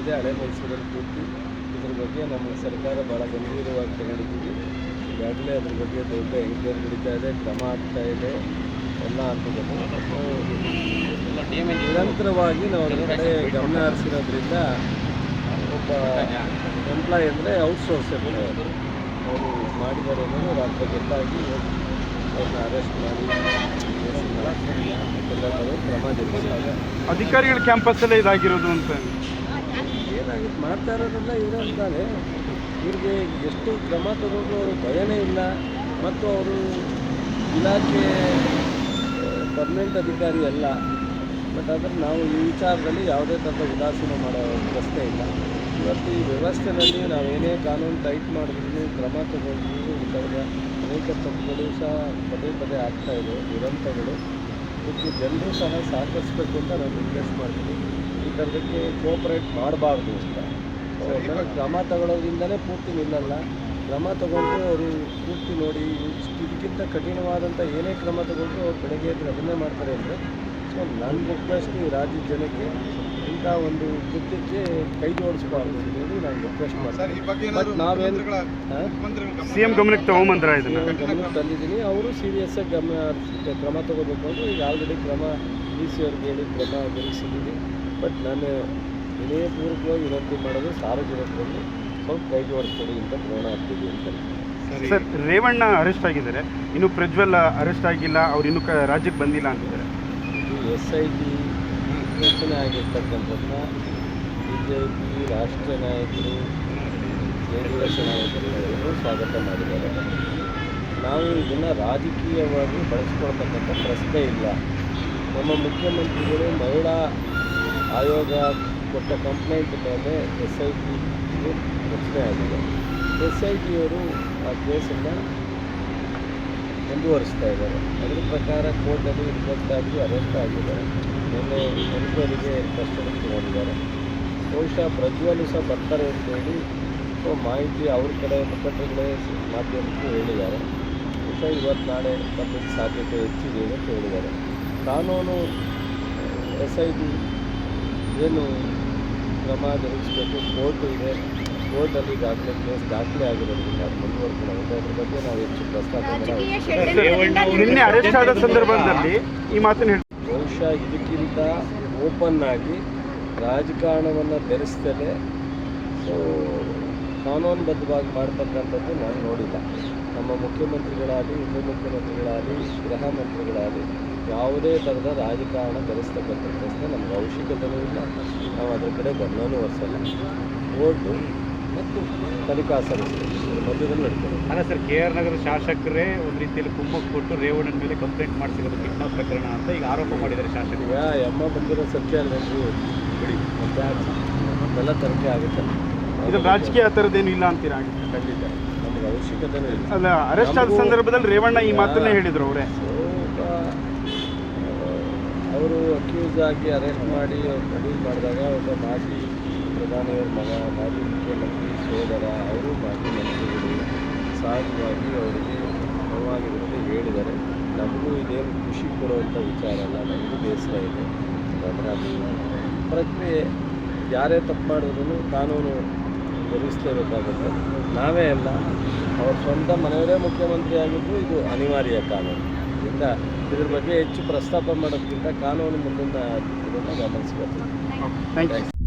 ಏನಿದೆ ಹಳೆ ಮೈಸೂರಲ್ಲಿ ಪೂರ್ತಿ. ಇದ್ರ ಬಗ್ಗೆ ನಮ್ಮ ಸರ್ಕಾರ ಭಾಳ ಗಂಭೀರವಾಗಿ ತಗೊಂಡಿದ್ದೀವಿ ಈಗಾಗಲೇ ಅದ್ರ ಬಗ್ಗೆ ದೊಡ್ಡ ಎಂಕ್ವೈರಿ ನಡೀತಾ ಇದೆ, ಕ್ರಮ ಆಗ್ತಾ ಇದೆ, ಎಲ್ಲ ಹಂತದಲ್ಲಿ ನಿರಂತರವಾಗಿ ನಾವು ಕಡೆ ಗಮನ ಹರಿಸಿರೋದ್ರಿಂದ ಒಬ್ಬ ಎಂಪ್ಲಾಯ್ ಅಂದರೆ ಔಟ್ಸೋರ್ಸ್ ಅವರು ಅವರು ಮಾಡಿದ್ದಾರೆ ಅನ್ನೋದು ರಾತ್ರಿ ಗೊತ್ತಾಗಿ ಅವ್ರನ್ನ ಅರೆಸ್ಟ್ ಮಾಡಿ ಕ್ರಮ ಜರುಗಿಸಿದಾಗ ಅಧಿಕಾರಿಗಳ ಕ್ಯಾಂಪಸ್ಸಲ್ಲೇ ಇದಾಗಿರೋದು ಅಂತ. ಏನಾಗುತ್ತೆ ಮಾಡ್ತಾ ಇರೋದ್ರಿಂದ ಇವರೇ ಅಂತಾನೆ ಇವ್ರಿಗೆ ಎಷ್ಟು ಕ್ರಮ ತಗೊಂಡ್ರು ಅವರು ಭಯನೇ ಇಲ್ಲ. ಮತ್ತು ಅವರು ಇಲಾಖೆ ಪರ್ಮನೆಂಟ್ ಅಧಿಕಾರಿ ಅಲ್ಲ. ಬಟ್ ಆದರೆ ನಾವು ಈ ವಿಚಾರದಲ್ಲಿ ಯಾವುದೇ ಥರದ ಉದಾಸೀನ ಮಾಡೋ ಪ್ರಶ್ನೆ ಇಲ್ಲ. ಇವತ್ತು ಈ ವ್ಯವಸ್ಥೆಯಲ್ಲಿ ನಾವೇನೇ ಕಾನೂನು ಟೈಟ್ ಮಾಡಿದ್ರು, ಕ್ರಮ ತಗೊಂಡ್ರು, ಈ ಅನೇಕ ತಪ್ಪುಗಳು ಸಹ ಪದೇ ಪದೇ ಆಗ್ತಾಯಿದೆ ದುರಂತಗಳು. ಇದಕ್ಕೆ ಜನರು ಸಹ ಸಹಕರಿಸಬೇಕು ಅಂತ ನಾನು ರಿಕ್ವೆಸ್ಟ್ ಮಾಡ್ತೀನಿ. ಈ ಥರದಕ್ಕೆ ಕೋಪರೇಟ್ ಮಾಡಬಾರ್ದು ಅಂತ. ಕ್ರಮ ತಗೊಳ್ಳೋದ್ರಿಂದಲೇ ಪೂರ್ತಿ ನಿಲ್ಲಲ್ಲ. ಕ್ರಮ ತಗೊಂಡು ಅವರು ಪೂರ್ತಿ ನೋಡಿ ಇದಕ್ಕಿಂತ ಕಠಿಣವಾದಂಥ ಏನೇ ಕ್ರಮ ತಗೊಂಡು ಅವ್ರು ಬೆಳಗ್ಗೆ ಎದ್ದು ಅದನ್ನೇ ಮಾಡ್ತಾರೆ ಅಂದರೆ ಸೊ ನನ್ನ ರಿಕ್ವೆಸ್ಟ್ ಈ ರಾಜ್ಯದ ಜನಕ್ಕೆ ಇಂಥ ಒಂದು ಕೃತ್ಯಕ್ಕೆ ಕೈ ಜೋಡಿಸ್ಬಾರ್ದು ಅಂತ ಹೇಳಿ ನಾನು ರಿಕ್ವೆಸ್ಟ್ ಮಾಡ್ತೀನಿ ಬಟ್ ನಾವೇನು ಹಾಂ? ಸಿ ಎಂ ಗಮನಕ್ಕೆ ತಗೊಂಬಂದ್ರ ಇದನ್ನ? ಗಮನಕ್ಕೆ ತಂದಿದ್ದೀನಿ. ಅವರು ಸೀರಿಯಸ್ ಆಗಿ ಗಮನ ಕ್ರಮ ತಗೋಬೇಕು ಅಂತ ಈಗ ಆಲ್ರೆಡಿ ಕ್ರಮ ಡಿ ಸಿ ಅವ್ರಿಗೆ ಹೇಳಿ ಕ್ರಮ ಜರುಗಿಸಿದ್ದೀನಿ ಬಟ್ ನಾನು ವಿನಯಪೂರ್ವಕವಾಗಿ ವಿನಂತಿ ಮಾಡೋದು ಸಾರ್ವಜನಿಕರಲ್ಲಿ ಸ್ವಲ್ಪ ಕೈ ಜೋಡಿಸ್ಕೊಡಿ ಅಂತ ಪ್ರೇರಣ ಆಗ್ತೀವಿ ಅಂತ ಸರ್. ರೇವಣ್ಣ ಅರೆಸ್ಟ್ ಆಗಿದ್ದಾರೆ. ಇನ್ನು ಪ್ರಜ್ವಲ್ ಅರೆಸ್ಟ್ ಆಗಿಲ್ಲ. ಅವ್ರು ಇನ್ನೂ ಕ ರಾಜ್ಯಕ್ಕೆ ಬಂದಿಲ್ಲ ಅಂತಿದ್ದಾರೆ. ಇದು ಎಸ್ ಐ ಟಿ ರಚನೆ ಆಗಿರ್ತಕ್ಕಂಥದ್ದನ್ನ ಬಿ ಜೆ ಪಿ ರಾಷ್ಟ್ರೀಯ ನಾಯಕರು ಜೆ ಡಿ ಎಸ್ ನಾಯಕರು ಸ್ವಾಗತ ಮಾಡಿದ್ದಾರೆ. ನಾವು ಇದನ್ನು ರಾಜಕೀಯವಾಗಿ ಬಳಸ್ಕೊಳ್ತಕ್ಕಂಥ ಪ್ರಶ್ನೆ ಇಲ್ಲ. ನಮ್ಮ ಮುಖ್ಯಮಂತ್ರಿಗಳು ಮಹಿಳಾ ಆಯೋಗ ಕೊಟ್ಟ ಕಂಪ್ಲೇಂಟ್ ಮೇಲೆ ಎಸ್ ಐ ಟಿ ರಚನೆ ಆಗಿದೆ. ಎಸ್ ಐ ಟಿಯವರು ಆ ಕೇಸನ್ನು ಮುಂದುವರಿಸ್ತಾ ಇದ್ದಾರೆ. ಅದರ ಪ್ರಕಾರ ಕೋರ್ಟಲ್ಲಿ ರಿಜೆಕ್ಟ್ ಆಗಿ ಅರೆಸ್ಟ್ ಆಗಿದ್ದಾರೆ ನಿನ್ನೆ ಎನ್ಕ್ವೈರಿಗೆ ಕಸ್ಟಡಿ ತಗೊಂಡಿದ್ದಾರೆ ಬಹುಶಃ ಪ್ರಜ್ವಲ್ ಸಹ ಬರ್ತಾರೆ ಅಂತೇಳಿ ಸೊ ಮಾಹಿತಿ ಅವ್ರ ಕಡೆ ಮುಖಂಡರುಗಳೇ ಮಾಧ್ಯಮಕ್ಕೆ ಹೇಳಿದ್ದಾರೆ. ಬಹುಶಃ ಇವತ್ತು ನಾಳೆ ಬರಲಿಕ್ಕೆ ಸಾಧ್ಯತೆ ಹೆಚ್ಚಿದೆ ಅಂತ ಹೇಳಿದ್ದಾರೆ. ಕಾನೂನು, ಎಸ್ ಐ ಟಿ ಏನು ಕ್ರಮ ಜರುಗಿಸಬೇಕು, ಕೋರ್ಟ್ ಇದೆ. ಕೋರ್ಟಲ್ಲಿ ಈಗಾಗಲೇ ಕೇಸ್ ದಾಖಲೆ ಆಗಿರೋದ್ರಿಂದ ಅದು ಮುಂದುವರ್ಕೊಂಡು ಹೋಗುತ್ತೆ ಅದ್ರ ಬಗ್ಗೆ ನಾವು ಹೆಚ್ಚು ಪ್ರಸ್ತಾಪ ನಿನ್ನೆ ಅರೆಸ್ಟ್ ಆದ ಸಂದರ್ಭದಲ್ಲಿ ಈ ಮಾತನ್ನು ಬಹುಶಃ ಇದಕ್ಕಿಂತ ಓಪನ್ ಆಗಿ ರಾಜಕಾರಣವನ್ನು ಬೆರೆಸ್ತಲೇ ಸೊ ಕಾನೂನುಬದ್ಧವಾಗಿ ಮಾಡ್ತಕ್ಕಂಥದ್ದು ನಾನು ನೋಡಿಲ್ಲ. ನಮ್ಮ ಮುಖ್ಯಮಂತ್ರಿಗಳಾಗಲಿ ಉಪಮುಖ್ಯಮಂತ್ರಿಗಳಾಗಲಿ ಗೃಹ ಮಂತ್ರಿಗಳಾಗಲಿ ಯಾವುದೇ ಥರದ ರಾಜಕಾರಣ ಬೆರೆಸ್ತಕ್ಕಂಥ ಪ್ರಶ್ನೆ ನಮ್ಗೆ ಅವಶ್ಯಕತೆಯೂ ಇಲ್ಲ. ನಾವು ಅದರ ಕಡೆ ಗಮನವೂ ಹರಿಸಲ್ಲ. ಕೋರ್ಟು ಮತ್ತು ತನಿಖಾ ಸಂಸ್ಥೆ ಮಧ್ಯದಲ್ಲಿ ಅಲ್ಲ ಸರ್ ಕೆ ಆರ್ ನಗರ ಶಾಸಕರೇ ಒಂದು ರೀತಿಯಲ್ಲಿ ಕುಮ್ಮಕ್ಕೆ ಕೊಟ್ಟು ರೇವಣ್ಣನ ಮೇಲೆ ಕಂಪ್ಲೇಂಟ್ ಮಾಡಿಸಿರೋದು ಕಿಡ್ನಾಪ್ ಪ್ರಕರಣ ಅಂತ ಈಗ ಆರೋಪ ಮಾಡಿದ್ದಾರೆ ಶಾಸಕರು. ಅಮ್ಮ ಬಂದಿರೋ ಸತ್ಯ ಅಲ್ವೇನ್ರಿ ಬಿಡಿ ಮತ್ತೆ ಎಲ್ಲ ತನಿಖೆ ಆಗುತ್ತೆ. ಇದು ರಾಜಕೀಯ ಆ ಥರದ್ದೇನು ಇಲ್ಲ ಅಂತೀರಾ? ಖಂಡಿತ. ನಮಗೆ ಅವಶ್ಯಕತೆ ಇಲ್ಲ. ಅಲ್ಲ ಅರೆಸ್ಟ್ ಆದ ಸಂದರ್ಭದಲ್ಲಿ ರೇವಣ್ಣ ಈ ಮಾತನ್ನೇ ಹೇಳಿದರು ಅವರೇ. ಅವರು ಅಕ್ಯೂಸ್ ಆಗಿ ಅರೆಸ್ಟ್ ಮಾಡಿ ಅವ್ರು ಪ್ರೊಡ್ಯೂಸ್ ಮಾಡಿದಾಗ ಒಬ್ಬ ಮಾಜಿ ಪ್ರಧಾನಿಯವ್ರ ಮಗ ಮಾಜಿ ಮುಖ್ಯಮಂತ್ರಿ ಸೋದರ ಅವರು ಮಾಜಿ ಮಂತ್ರಿಗಳು ಸಹಜವಾಗಿ ಅವರಿಗೆ ನೋವಾಗಿರುತ್ತೆ ಹೇಳಿದ್ದಾರೆ. ನಮಗೂ ಇದೇನು ಖುಷಿ ಕೊಡುವಂಥ ವಿಚಾರ ಅಲ್ಲ ನಮಗೂ ಬೇಸರ ಇದೆ. ಪ್ರಕ್ರಿಯೆ ಯಾರೇ ತಪ್ಪು ಮಾಡಿದ್ರು ಕಾನೂನು ಜರುಗಿಸಲೇಬೇಕಾಗುತ್ತೆ ನಾವೇ ಅಲ್ಲ ಅವ್ರ ಸ್ವಂತ ಮನೆಯವರೇ ಮುಖ್ಯಮಂತ್ರಿ ಆಗಿದ್ದು ಇದು ಅನಿವಾರ್ಯ ಕಾನೂನು. ಇದರಿಂದ ಇದ್ರ ಬಗ್ಗೆ ಹೆಚ್ಚು ಪ್ರಸ್ತಾಪ ಮಾಡೋದಕ್ಕಿಂತ ಕಾನೂನು ಮುಂದಿನ ಇದನ್ನು ಗಮನಿಸ್ಬೇಕು. Thank you